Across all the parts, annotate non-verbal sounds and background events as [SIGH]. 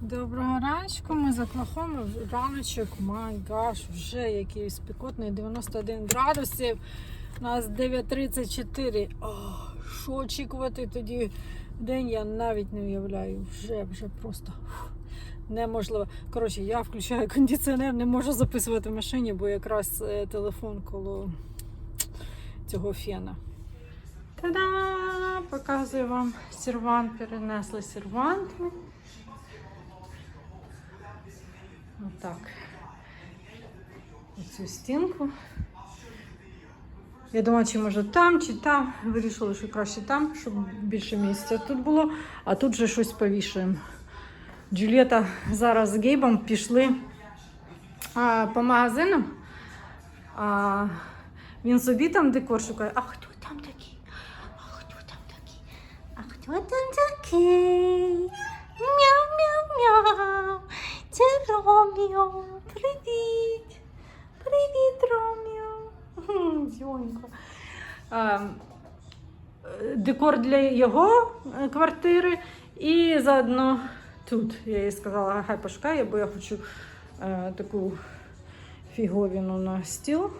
Доброго раночку, ми з Оклахоми. Раночок, май гаш, вже якийсь спекотний 91 градусів. У нас 9.34. О, що очікувати тоді день, я навіть не уявляю. Вже, вже просто неможливо. Коротше, я включаю кондиціонер, не можу записувати в машині, бо якраз е, телефон коло цього фена. Та-да! Показую вам сервант. Перенесли сервант. Отак. Оцю стінку. Я думала, чи може там, чи там. Вирішила, що краще там, щоб більше місця тут було, а тут вже щось повішуємо. Джулієта зараз з Гейбом пішли а, по магазинам. А, він собі там декор шукає. А хто такий? Мяу-мяу-мяу. Це Роміо. Привіт. Привіт, Роміо. Е, Декор для його е, квартири і заодно тут. Я їй сказала, хай пошукає, бо я хочу е, таку фіговіну на стіл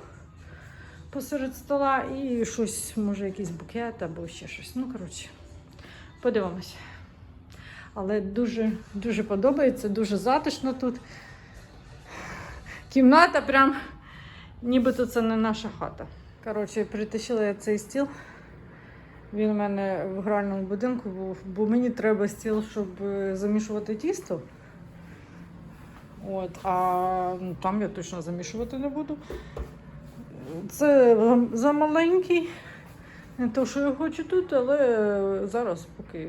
посеред стола і щось, може, якийсь букет або ще щось. Ну, коротше, подивимось. Але дуже, дуже подобається, дуже затишно тут. Кімната прям, нібито це не наша хата. Коротше, притащила я цей стіл. Він у мене в гральному будинку був, бо мені треба стіл, щоб е, замішувати тісто. От, а ну, там я точно замішувати не буду. Це за- замаленький. Не то, що я хочу тут, але зараз поки,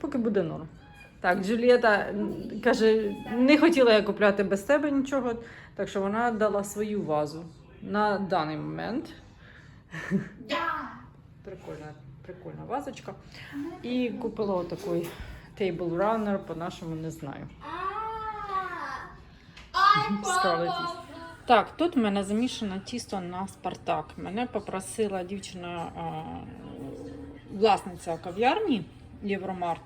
поки буде норм. Так, Джулієта каже, не хотіла я купляти без тебе нічого, так що вона дала свою вазу на даний момент. Прикольна, прикольна вазочка. І купила отакий table runner, по-нашому не знаю. East. Так, тут в мене замішане тісто на Спартак. Мене попросила дівчина, а, власниця кав'ярні Євромарт,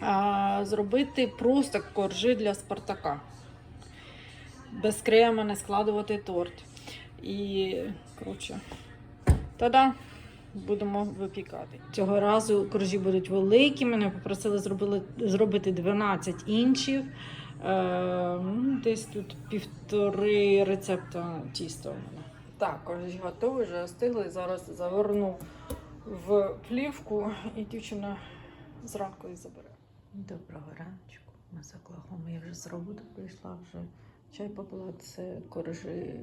а, зробити просто коржі для Спартака. Без крема не складувати торт. І, коротше, та-да, будемо випікати. Цього разу коржі будуть великі. Мене попросили зробити 12 інчів. Е, ну, десь тут півтори рецепта тіста у мене. Так, коржі готові, вже остигли. Зараз заверну в плівку і дівчина зранку їх забере. Доброго раночку. Ми з Оклахоми. Я вже з роботи прийшла, вже чай попила, це коржі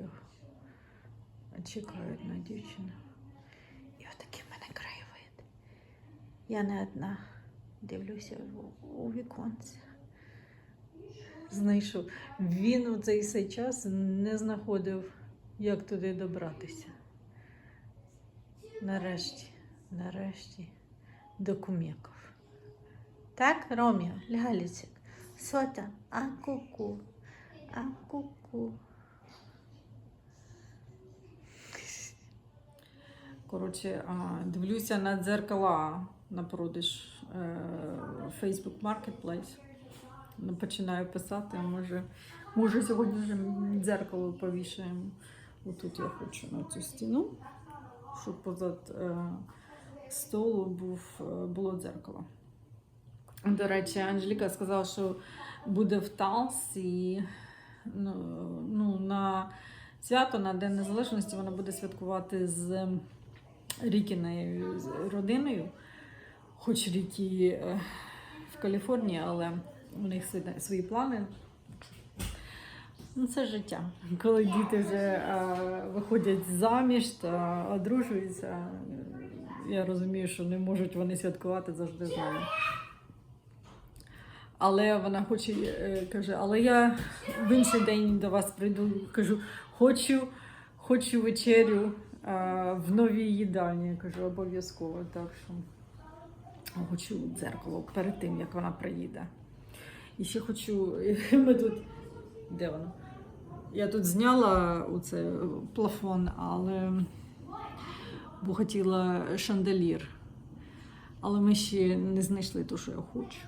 чекають на дівчину. І отакий в мене краєвид. Я не одна дивлюся у, віконце. Знайшов. Він у цей цей час не знаходив, як туди добратися. Нарешті, нарешті, до. Так, Роміо, Ляліцик, сота, а ку-ку, а ку-ку. Коротше, дивлюся на дзеркала на продаж е, Facebook Marketplace. Ну, Починаю писати, може, може сьогодні вже дзеркало повішаємо. Отут я хочу на цю стіну, щоб позад е, столу був, е, було дзеркало. До речі, Анжеліка сказала, що буде в Талсі ну, ну, на свято на День Незалежності вона буде святкувати з Рікіною родиною. Хоч Рікі е, в Каліфорнії, але у них свої- плани. Ну, це життя. Коли діти вже е, виходять заміж та одружуються, я розумію, що не можуть вони святкувати завжди з нами. Але вона хоче, е, каже, але я в інший день до вас прийду. Кажу, хочу, хочу вечерю е, в новій їдальні. Я кажу, обов'язково. Так що хочу дзеркало перед тим, як вона приїде. І ще хочу, [LAUGHS] ми тут. Де воно? Я тут зняла оце плафон, але бо хотіла шанделір. Але ми ще не знайшли те, що я хочу.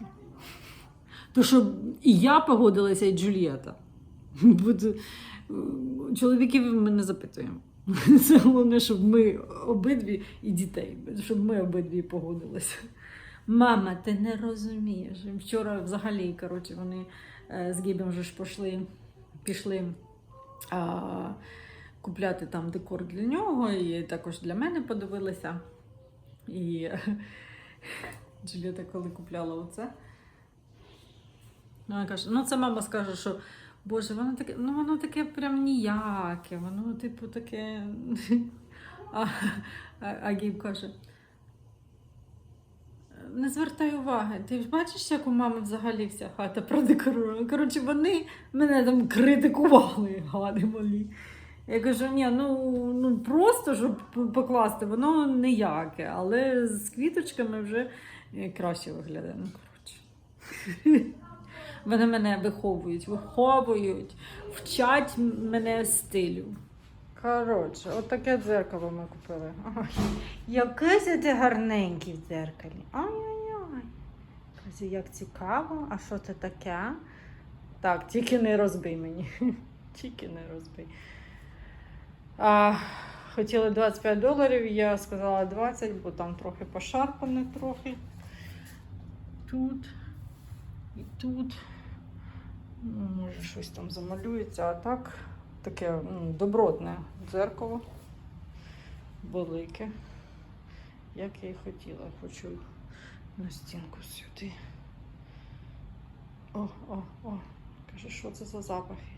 То що і я погодилася, і [LAUGHS] це, е, Чоловіків ми не запитуємо. [LAUGHS] Це головне, щоб ми обидві і дітей, щоб ми обидві погодилися. Мама, ти не розумієш. Вчора взагалі, коротше, вони е, з Гібем вже ж пішли, пішли а, купляти там декор для нього, і також для мене подивилися. І [LAUGHS] Джуліта, коли купляла оце, вона каже, ну це мама скаже, що Боже, воно таке, ну воно таке прям ніяке, воно, типу, таке. [LAUGHS] А, а, а Гіб каже. Не звертай уваги. Ти ж бачиш, як у мами взагалі вся хата продекорована. Коротше, вони мене там критикували, [LAUGHS] гади малі. Я кажу, ні, ну, ну просто щоб покласти, воно ніяке, але з квіточками вже е, краще виглядає. Ну. [LAUGHS] Вони мене виховують, виховують, вчать мене стилю. Коротше, от таке дзеркало ми купили. Ой, ти гарненький в дзеркалі. Ай-ай-ай. Кажу, як цікаво, а що це таке? Так, тільки не розбий мені. [LAUGHS] Тільки не розбий. А, хотіли 25 доларів, я сказала 20, бо там трохи пошарпане трохи. Тут і тут. Ну, може, щось там замалюється, а так таке добротне дзеркало. Велике. Як я і хотіла. Хочу на стінку сюди. О, о, о. Каже, що це за запахи?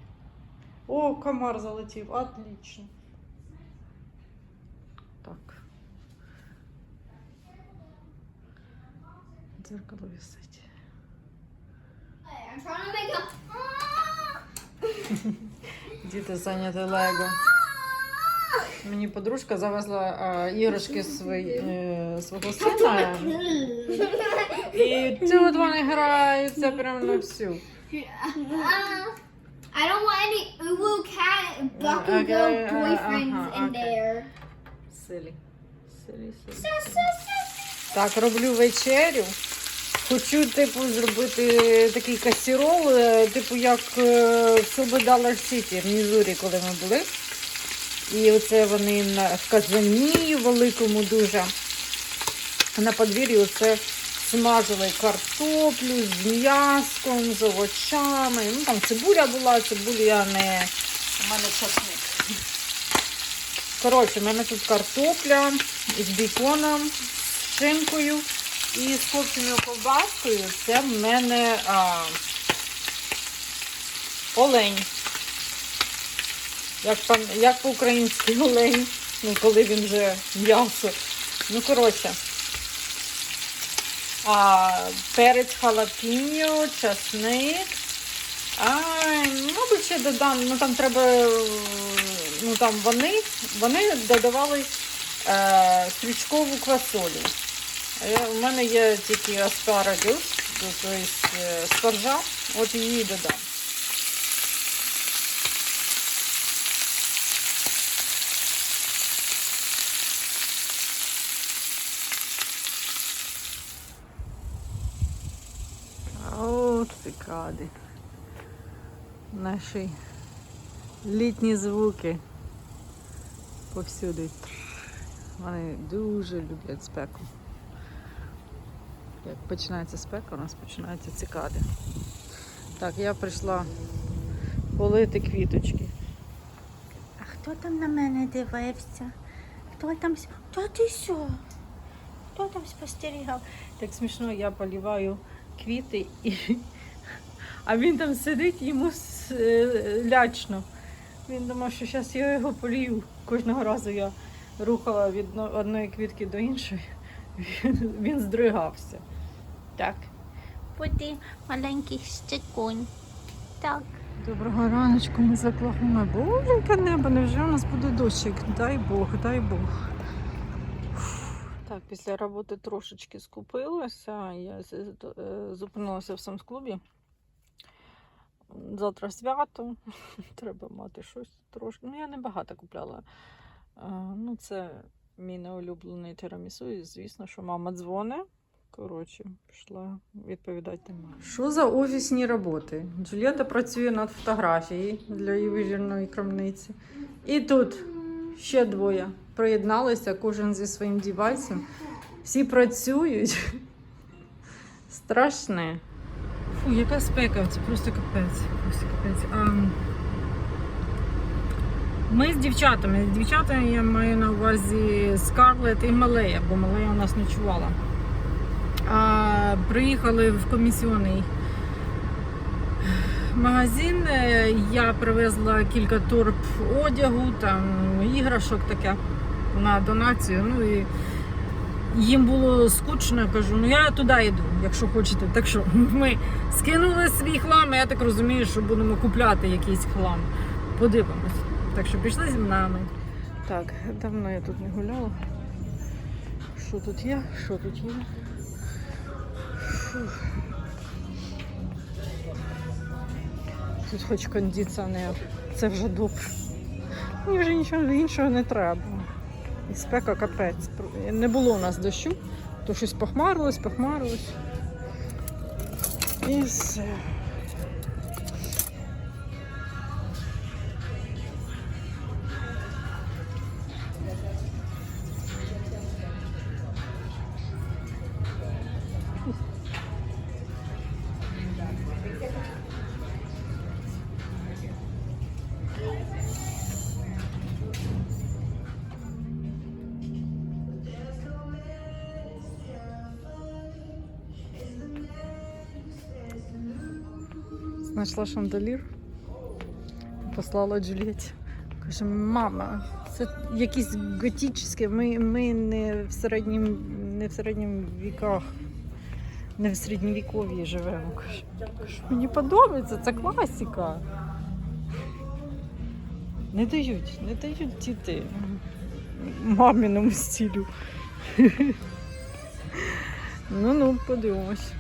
О, комар залетів, отлично. Так. Дзеркало висить. I'm trying to make a. [LAUGHS] [LAUGHS] Діти зайняті Лего. Мені подружка завезла а, іграшки свої, е, свого сина. І тут вони граються прямо на всю. I don't want any Uwu cat Bakugo okay, uh, boyfriends in okay. there. So, so, so. Так, роблю вечерю. Хочу, типу, зробити такий касірол, е, типу, як е, в Silver Dollar City в Мізурі, коли ми були. І оце вони в казані великому дуже. На подвір'ї оце смажили картоплю з м'яском, з овочами. Ну там цибуля була, цибуля не. У мене часник. Коротше, в мене тут картопля з біконом, з шинкою і з копченою ковбаскою. Це в мене а, олень. Як, як по-українськи олень, ну коли він вже м'ясо. Ну, коротше. А, перець халапіньо, часник. А, мабуть, ще додам, ну там треба, ну там вони, вони додавали е, стрічкову квасолю. А у мене є тільки аспарагус, тобто е, спаржа, от її додам. От цикади. Наші літні звуки повсюди. Вони дуже люблять спеку. Як починається спека, у нас починаються цикади. Так, я прийшла полити квіточки. А хто там на мене дивився? Хто там Хто ти що? Хто там спостерігав? Так смішно, я поліваю квіти, і... а він там сидить йому е, лячно. Він думав, що зараз я його полію. Кожного разу я рухала від одної квітки до іншої. [LAUGHS] Він, здригався. Так. Бути маленький щекунь. Так. Доброго раночку, ми заплахуємо. Боже, яке небо, невже у нас буде дощик? Дай Бог, дай Бог. Так, після роботи трошечки скупилася. Я е, зупинилася в самсклубі. Завтра свято. [LAUGHS] Треба мати щось трошки. Ну, я не багато купляла. Е, Ну, це мій неулюблений тирамісу. І звісно, що мама дзвонить. Коротше, пішла відповідати тема. Що за офісні роботи? Джулієта працює над фотографією для її вижірної крамниці. І тут ще двоє приєдналися, кожен зі своїм дівайсом. Всі працюють. Страшне. Фу, яка спека, це просто капець. Просто капець. А, ми з дівчатами. З дівчатами я маю на увазі Скарлет і Малея, бо Малея у нас ночувала. А, приїхали в комісіонний магазин. Я привезла кілька торб одягу, там іграшок таке на донацію. Ну і їм було скучно, я кажу, ну я туди йду, якщо хочете. Так що ми скинули свій хлам, і я так розумію, що будемо купляти якийсь хлам. Подивимось. Так що пішли зі нами. Так, давно я тут не гуляла. Що тут є? Що тут є? Тут хоч кондиціонер. Це вже добре. Мені вже нічого іншого не треба. І спека капець. Не було у нас дощу, то щось похмарилось, похмарилось. І все. Знайшла шандалір, послала Джулієті. Каже, мама, це якісь готічне, ми, ми не в середнім, не в середнім віках, не в середньовіков'ї живемо. Каже, «Каже, мені подобається, це класика. Не дають, не дають діти маміному стилю. [LAUGHS] Ну ну, подивимось.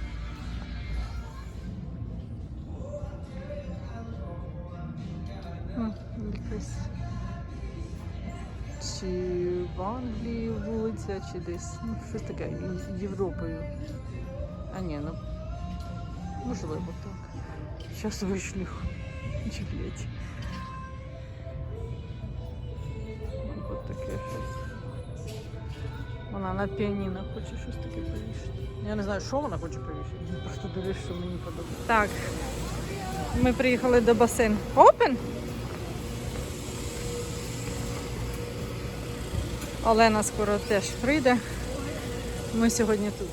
Чи в Англії вулиця, чи десь. Ну, щось таке Європою. А ні, ну можливо так. Зараз вишлю Джулієті. Ось таке щось. Вона на піаніно хоче щось таке повішати. Я не знаю, що вона хоче повішати. Просто дивлюсь, що мені подобається. Так, ми приїхали до басейну. Open? Олена скоро теж прийде. Ми сьогодні тут.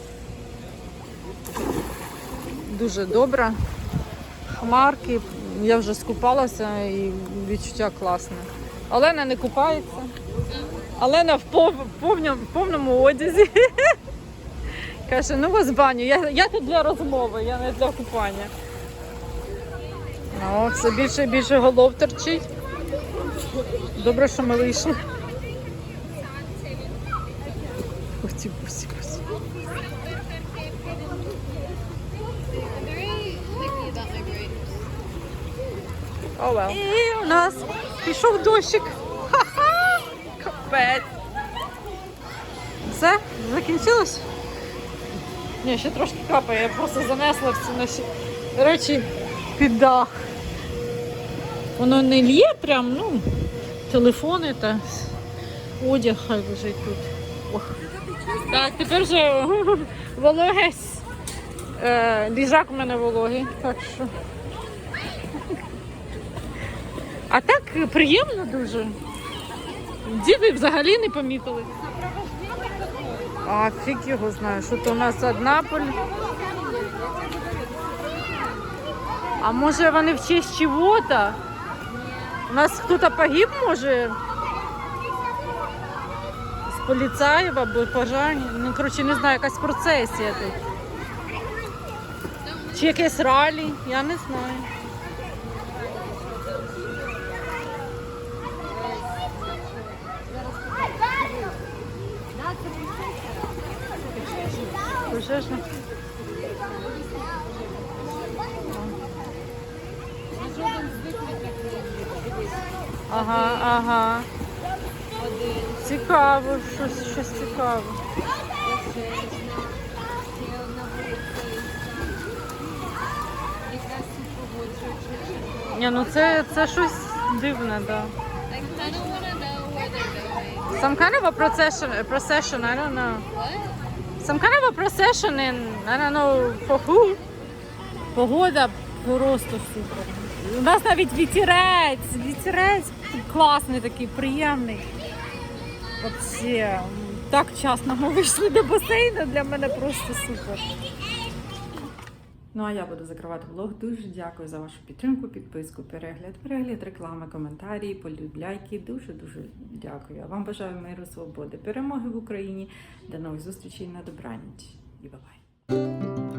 Дуже добре. Хмарки. Я вже скупалася і відчуття класне. Олена не купається. Олена в, пов... повному, повному одязі. [LAUGHS] Каже, ну вас баню. Я, я тут для розмови, я не для купання. Ну, все більше і більше голов торчить. Добре, що ми вийшли. Ці бусі красиві. My grade. І у нас пішов дощик. Ха-ха! Капець. Все, закінчилось? Ні, ще трошки капає, я просто занесла всі наші речі під дах. Воно не лє прям, ну, телефони та одяг хай лежить тут. Так, тепер вже [LAUGHS] вологець. Е, ліжак у мене вологий, так що. А так приємно дуже. Діти взагалі не помітили. А фіг його знає, що то у нас одна поль. А може вони в честь чого-то? У нас хтось погиб, може? Поліцаїв або пожарні. Ну, коротше, не знаю, якась процесія тут. Чи якесь ралі, я не знаю. Ага, ага. Цікаво, щось, щось цікаво. Ні, ну це, це щось дивне, да. Some kind of a procession, a procession, I don't know. Some kind of a procession in, I don't know, for who? Погода просто супер. У нас навіть вітерець, вітерець класний такий, приємний. Вообще, так вчасно ми вийшли до басейну, для мене просто супер. Ну а я буду закривати влог. Дуже дякую за вашу підтримку, підписку, перегляд, перегляд, реклами, коментарі, полюбляйки. Дуже дуже дякую. Вам бажаю миру, свободи, перемоги в Україні. До нових зустрічей на добраніч і бабай.